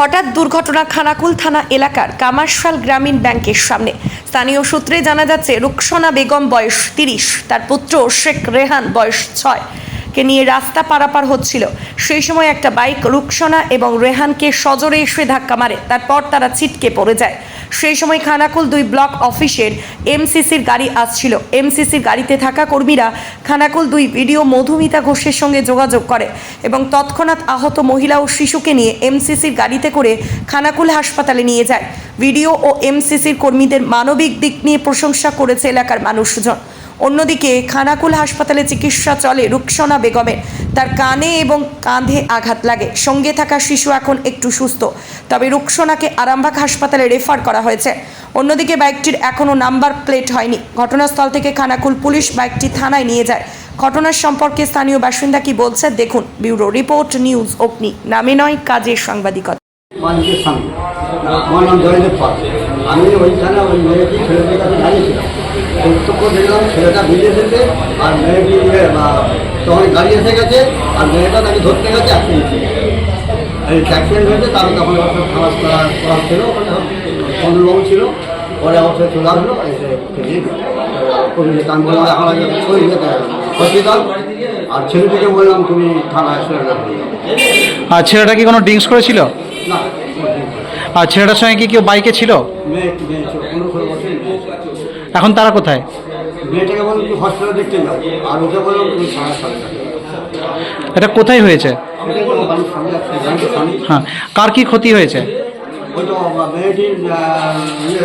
হঠাৎ দুর্ঘটনা খানাকুল থানা এলাকার কামারশাল গ্রামীণ ব্যাংকের সামনে। স্থানীয় সূত্রে জানা যাচ্ছে, রুকসনা বেগম বয়স তিরিশ, তার পুত্র শেখ রেহান বয়স ছয়। কে নিয়ে রাস্তা পারাপার হচ্ছিল। সেই সময় একটা বাইক রুকসনা এবং রেহানকে সজোরে এসে ধাক্কা মারে। তারপর তারা ছিটকে পড়ে যায়। সেই সময় খানাকুল দুই ব্লক অফিসের এমসিসির গাড়ি আসছিল। এমসিসির গাড়িতে থাকা কর্মীরা খানাকুল দুই ভিডিও মধুমিতা ঘোষের সঙ্গে যোগাযোগ করে এবং তৎক্ষণাৎ আহত মহিলা ও শিশুকে নিয়ে এমসিসির গাড়িতে করে খানাকুল হাসপাতালে নিয়ে যায়। ভিডিও ও এমসিসির কর্মীদের মানবিক দিক নিয়ে প্রশংসা করেছে এলাকার মানুষজন। অন্যদিকে খানাকুল হাসপাতালে চিকিৎসা চলে রুকসনা বেগমের। তার কানে এবং কাঁধে আঘাত লাগে। সঙ্গে থাকা শিশু এখন একটু সুস্থ। তবে রুকসনাকে আরামবাগ হাসপাতালে রেফার করা হয়েছে। অন্যদিকে বাইকটির এখনও নাম্বার প্লেট হয়নি। ঘটনাস্থল থেকে খানাকুল পুলিশ বাইকটি থানায় নিয়ে যায়। ঘটনার সম্পর্কে স্থানীয় বাসিন্দা কি বলছে দেখুন। ব্যুরো রিপোর্ট, নিউজ অগ্নি। নামে নয়, কাজের সাংবাদিকতা। আমি ওইখানে ওই মেয়েটি ছেলেদের কাছে দাঁড়িয়েছিলাম প্রত্যক্ষ দেখলাম ছেলেটা বেরিয়ে এসেছে আর মেয়েটি তখন গাড়ি এসে গেছে আর মেয়েটা তাকে ধরতে গেছে অ্যাক্সিডেন্ট এই অ্যাক্সিডেন্ট হয়েছে তারপর তখন অবশ্য খালাস করা করা ছিল ওখানে চন্দ্রবাবু ছিল পরে অবশ্যই চলে আসলো এসে কবিকে কান বললাম এখন আগে হসপিটাল আর ছেলেটিকে বললাম তুমি থানায় আর ছেলেটা কি কোনো ড্রিঙ্কস করেছিল? না আর ছেলেটার সঙ্গে কি কেউ বাইকে ছিল। এখন তারা কোথায়? মেয়েটাকে তুমি হসপিটালে দেখতে যাও। আর ওকে তুমি সারা এটা কোথায় হয়েছে? হ্যাঁ কার কি ক্ষতি হয়েছে? ইয়ে।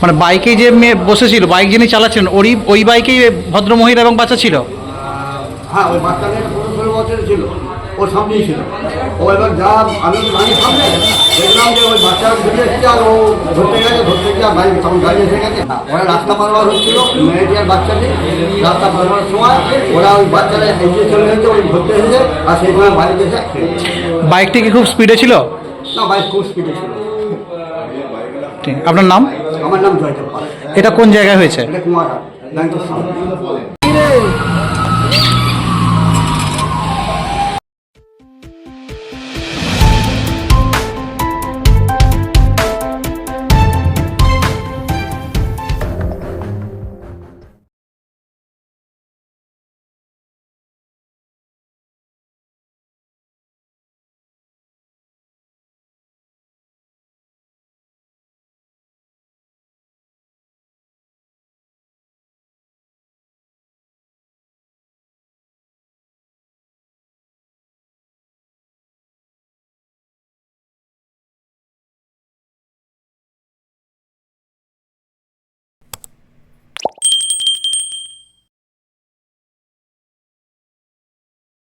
মানে বাইকে যে মেয়ে বসেছিল বাইক যিনি চালাচ্ছেন ওরই ওই বাইকেই ভদ্র মহিলা এবং বাচ্চা ছিল? হ্যাঁ ওই বাচ্চা ছিল। ওর সামনেই ছিল। ও এবার যা আমি বাড়ির সামনে দেখলাম যে ওই বাচ্চা ঘুরে এসেছে আর ও ধরতে গেছে ধরতে গিয়ে বাইক তখন গাড়ি এসে গেছে। ওরা রাস্তা পারবার হচ্ছিল মেয়েটি আর বাচ্চাটি রাস্তা পারবার সময় ওরা ওই বাচ্চারা এগিয়ে চলে গেছে ওই ধরতে এসেছে আর সেই সময় বাইক এসে বাইকটি কি খুব স্পিডে ছিল? না বাইক খুব স্পিডে ছিল। ঠিক আপনার নাম? আমার নাম জয়দেব এটা কোন জায়গায় হয়েছে? এটা